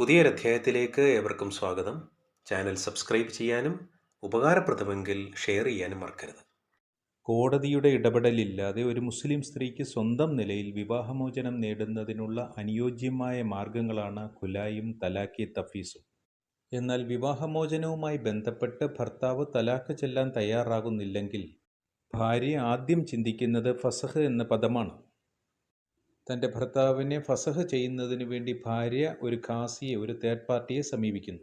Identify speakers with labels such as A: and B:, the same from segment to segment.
A: പുതിയൊരധ്യായത്തിലേക്ക് ഏവർക്കും സ്വാഗതം. Channel subscribe ചെയ്യാനും ഉപകാരപ്രദമെങ്കിൽ ഷെയർ ചെയ്യാനും മറക്കരുത്.
B: കോടതിയുടെ ഇടപെടലില്ലാതെ ഒരു മുസ്ലിം സ്ത്രീക്ക് സ്വന്തം നിലയിൽ വിവാഹമോചനം നേടുന്നതിനുള്ള അനുയോജ്യമായ മാർഗങ്ങളാണ് കുലായും തലാഖി തഫീസും. എന്നാൽ വിവാഹമോചനവുമായി ബന്ധപ്പെട്ട് ഭർത്താവ് തലാഖ് ചെല്ലാൻ തയ്യാറാകുന്നില്ലെങ്കിൽ ഭാര്യ ആദ്യം ചിന്തിക്കുന്നത് ഫസഹ് എന്ന പദമാണ്. തന്റെ ഭർത്താവിനെ ഫസഹ് ചെയ്യുന്നതിന് വേണ്ടി ഭാര്യ ഒരു ഖാസിയെ ഒരു തേർഡ് പാർട്ടിയെ സമീപിക്കുന്നു.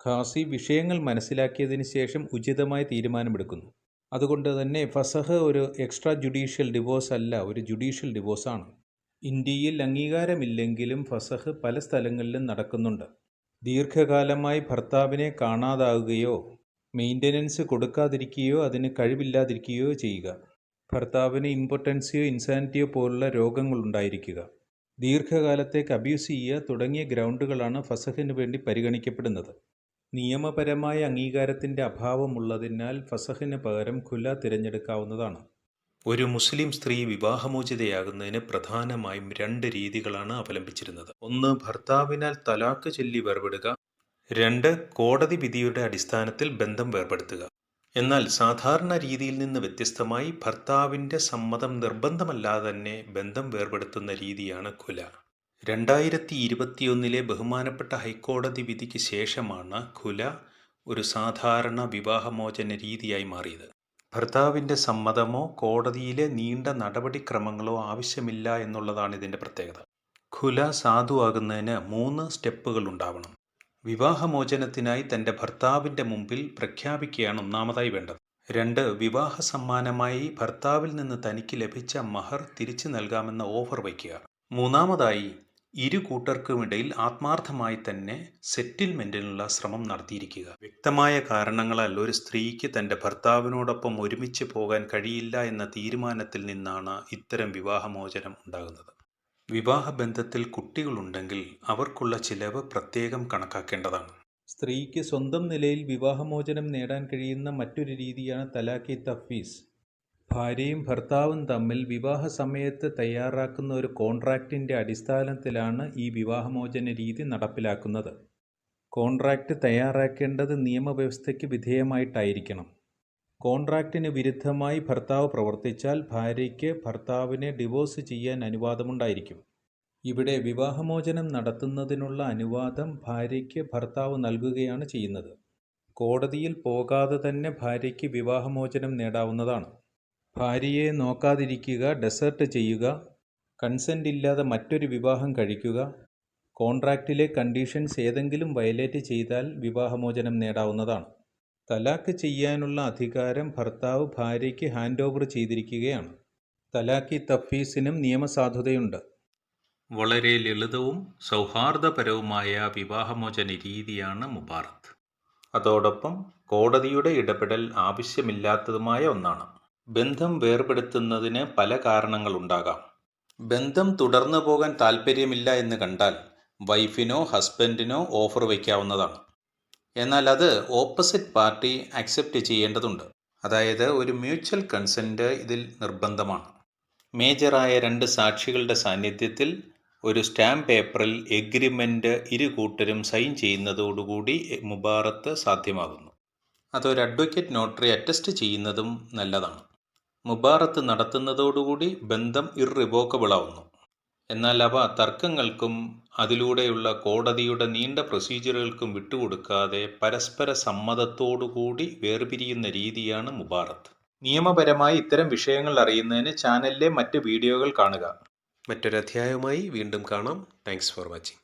B: ഖാസി വിഷയങ്ങൾ മനസ്സിലാക്കിയതിന് ശേഷം ഉചിതമായ തീരുമാനമെടുക്കുന്നു. അതുകൊണ്ട് തന്നെ ഫസഹ് ഒരു എക്സ്ട്രാ ജുഡീഷ്യൽ ഡിവോഴ്സ് അല്ല ഒരു ജുഡീഷ്യൽ ഡിവോഴ്സാണ് ഇന്ത്യയിൽ അംഗീകാരമില്ലെങ്കിലും ഫസഹ് പല സ്ഥലങ്ങളിലും നടക്കുന്നുണ്ട്. ദീർഘകാലമായി ഭർത്താവിനെ കാണാതാവുകയോ മെയിന്റനൻസ് കൊടുക്കാതിരിക്കുകയോ അതിന് കഴിവില്ലാതിരിക്കുകയോ ചെയ്യുക. ഭർത്താവിന് ഇമ്പോർട്ടൻസിയോ ഇൻസാനിറ്റിയോ പോലുള്ള രോഗങ്ങൾ ഉണ്ടായിരിക്കുക ദീർഘകാലത്തേക്ക് അബ്യൂസ് ചെയ്യുക തുടങ്ങിയ ഗ്രൗണ്ടുകളാണ് ഫസഹിന് വേണ്ടി പരിഗണിക്കപ്പെടുന്നത്. നിയമപരമായ അംഗീകാരത്തിന്റെ അഭാവമുള്ളതിനാൽ ഫസഹിന് പകരം ഖുല തിരഞ്ഞെടുക്കാവുന്നതാണ്.
A: ഒരു മുസ്ലിം സ്ത്രീ വിവാഹമോചിതയാകുന്നതിന് പ്രധാനമായും രണ്ട് രീതികളാണ് അവലംബിച്ചിരുന്നത്. ഒന്ന് ഭർത്താവിനാൽ തലാക്ക് ചൊല്ലി വേർപെടുക. രണ്ട് കോടതി വിധിയുടെ അടിസ്ഥാനത്തിൽ ബന്ധം വേർപെടുത്തുക. എന്നാൽ സാധാരണ രീതിയിൽ നിന്ന് വ്യത്യസ്തമായി ഭർത്താവിന്റെ സമ്മതം നിർബന്ധമല്ലാതെ തന്നെ ബന്ധം വേർപെടുത്തുന്ന രീതിയാണ് ഖുല രണ്ടായിരത്തി ഇരുപത്തിയൊന്നിലെ ബഹുമാനപ്പെട്ട ഹൈക്കോടതി വിധിക്ക് ശേഷമാണ് കുല ഒരു സാധാരണ വിവാഹമോചന രീതിയായി മാറിയത്. ഭർത്താവിന്റെ സമ്മതമോ കോടതിയിലെ നീണ്ട നടപടിക്രമങ്ങളോ ആവശ്യമില്ല എന്നുള്ളതാണ് ഇതിന്റെ പ്രത്യേകത. ഖുല സാധുവാകുന്നതിന് മൂന്ന് സ്റ്റെപ്പുകൾ ഉണ്ടാവണം. വിവാഹമോചനത്തിനായി തന്റെ ഭർത്താവിന്റെ മുമ്പിൽ പ്രഖ്യാപിക്കുകയാണ് ഒന്നാമതായി വേണ്ടത്. രണ്ട് വിവാഹ സമ്മാനമായി ഭർത്താവിൽ നിന്ന് തനിക്ക് ലഭിച്ച മഹർ തിരിച്ചു നൽകാമെന്ന ഓഫർ വയ്ക്കുക. മൂന്നാമതായി ഇരു കൂട്ടർക്കുമിടയിൽ ആത്മാർത്ഥമായി തന്നെ സെറ്റിൽമെന്റിനുള്ള ശ്രമം നടത്തിയിരിക്കുക. വ്യക്തമായ കാരണങ്ങളാൽ ഒരു സ്ത്രീക്ക് തന്റെ ഭർത്താവിനോടൊപ്പം ഒരുമിച്ച് പോകാൻ കഴിയില്ല എന്ന തീരുമാനത്തിൽ നിന്നാണ് ഇത്തരം വിവാഹമോചനം ഉണ്ടാകുന്നത്. വിവാഹബന്ധത്തിൽ കുട്ടികളുണ്ടെങ്കിൽ അവർക്കുള്ള ചിലവ് പ്രത്യേകം കണക്കാക്കേണ്ടതാണ്.
B: സ്ത്രീക്ക് സ്വന്തം നിലയിൽ വിവാഹമോചനം നേടാൻ കഴിയുന്ന മറ്റൊരു രീതിയാണ് തലാഖി തഫീസ് ഭാര്യയും ഭർത്താവും തമ്മിൽ വിവാഹ സമയത്ത് തയ്യാറാക്കുന്ന ഒരു കോൺട്രാക്റ്റിന്റെ അടിസ്ഥാനത്തിലാണ് ഈ വിവാഹമോചന രീതി നടപ്പിലാക്കുന്നത്. കോൺട്രാക്റ്റ് തയ്യാറാക്കേണ്ടത് നിയമവ്യവസ്ഥയ്ക്ക് വിധേയമായിട്ടായിരിക്കണം. കോൺട്രാക്റ്റിന് വിരുദ്ധമായി ഭർത്താവ് പ്രവർത്തിച്ചാൽ ഭാര്യയ്ക്ക് ഭർത്താവിനെ ഡിവോഴ്സ് ചെയ്യാൻ അനുവാദമുണ്ടായിരിക്കും. ഇവിടെ വിവാഹമോചനം നടത്തുന്നതിനുള്ള അനുവാദം ഭാര്യയ്ക്ക് ഭർത്താവ് നൽകുകയാണ് ചെയ്യുന്നത്. കോടതിയിൽ പോകാതെ തന്നെ ഭാര്യയ്ക്ക് വിവാഹമോചനം നേടാവുന്നതാണ്. ഭാര്യയെ നോക്കാതിരിക്കുക ഡെസേർട്ട് ചെയ്യുക കൺസെന്റ് ഇല്ലാതെ മറ്റൊരു വിവാഹം കഴിക്കുക കോൺട്രാക്റ്റിലെ കണ്ടീഷൻസ് ഏതെങ്കിലും വയലേറ്റ് ചെയ്താൽ വിവാഹമോചനം നേടാവുന്നതാണ്. തലാക്ക് ചെയ്യാനുള്ള അധികാരം ഭർത്താവ് ഭാര്യയ്ക്ക് ഹാൻഡ് ഓവർ ചെയ്തിരിക്കുകയാണ്. തലാക്കി തഫീസിനും നിയമസാധുതയുണ്ട്.
A: വളരെ ലളിതവും സൗഹാർദ്ദപരവുമായ വിവാഹമോചന രീതിയാണ് മുബാറത്ത് അതോടൊപ്പം കോടതിയുടെ ഇടപെടൽ ആവശ്യമില്ലാത്തതുമായ ഒന്നാണ്. ബന്ധം വേർപെടുത്തുന്നതിന് പല കാരണങ്ങളുണ്ടാകാം ബന്ധം തുടർന്നു പോകാൻ താൽപ്പര്യമില്ല എന്ന് കണ്ടാൽ വൈഫിനോ ഹസ്ബൻഡിനോ ഓഫർ വയ്ക്കാവുന്നതാണ്. എന്നാൽ അത് ഓപ്പോസിറ്റ് പാർട്ടി അക്സെപ്റ്റ് ചെയ്യേണ്ടതുണ്ട്. അതായത് ഒരു മ്യൂച്വൽ കൺസെന്റ് ഇതിൽ നിർബന്ധമാണ്. മേജറായ രണ്ട് സാക്ഷികളുടെ സാന്നിധ്യത്തിൽ ഒരു സ്റ്റാമ്പ് പേപ്പറിൽ എഗ്രിമെന്റ് ഇരു കൂട്ടരും സൈൻ ചെയ്യുന്നതോടുകൂടി മുബാറത്ത് സാധ്യമാകുന്നു. അതൊരു അഡ്വക്കേറ്റ് നോട്ടറി അറ്റസ്റ്റ് ചെയ്യുന്നതും നല്ലതാണ്. മുബാറത്ത് നടത്തുന്നതോടുകൂടി ബന്ധം ഇറിവോക്കബിൾ ആവുന്നു. എന്നാൽ അവ തർക്കങ്ങൾക്കും അതിലൂടെയുള്ള കോടതിയുടെ നീണ്ട പ്രൊസീജിയറുകൾക്കും വിട്ടുകൊടുക്കാതെ പരസ്പര സമ്മതത്തോടുകൂടി വേർപിരിയുന്ന രീതിയാണ് മുബാറത്ത് നിയമപരമായി ഇത്തരം വിഷയങ്ങൾ അറിയുന്നതിന് ചാനലിലെ മറ്റ് വീഡിയോകൾ കാണുക. മറ്റൊരധ്യായവുമായി വീണ്ടും കാണാം. Thanks for watching